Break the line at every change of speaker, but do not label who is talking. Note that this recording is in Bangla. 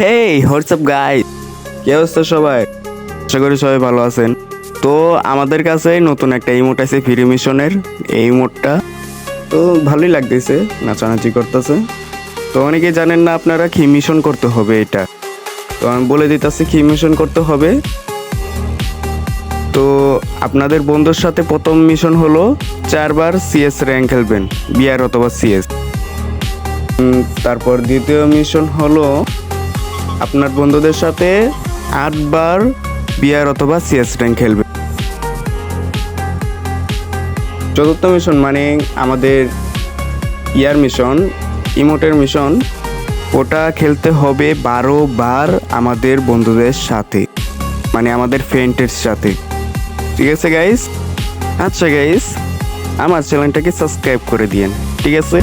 হেই হোয়াটসঅ্যাপ গাই কি অবস্থা সবাই? আশা করি সবাই ভালো আছেন। তো আমাদের কাছে নতুন একটা ইমোট আছে ফ্রি মিশনের এই ইমোটটা তো ভালোই লাগতেছে, নাচানাচি করতেছে। তো অনেকে জানেন না আপনারা কি মিশন করতে হবে এটা। তো আমি বলে দিতেছি কি মিশন করতে হবে। তো আপনাদের বন্ধুর সাথে প্রথম মিশন হলো চারবার সিএস র্যাঙ্ক খেলবেন বিআর অথবা সিএস তারপর দ্বিতীয় মিশন হলো আপনার বন্ধুদের সাথে আটবার বিয়ার অথবা সিএস র্যাঙ্ক খেলবেন চতুর্থ মিশন মানে আমাদের ইয়ার মিশন, ইমোটের মিশন। ওটা খেলতে হবে বারো বার আমাদের বন্ধুদের সাথে মানে আমাদের ফ্রেন্ডের সাথে। ঠিক আছে গাইস আচ্ছা গাইস আমার চ্যানেলটাকে সাবস্ক্রাইব করে দিয়েন। ঠিক আছে?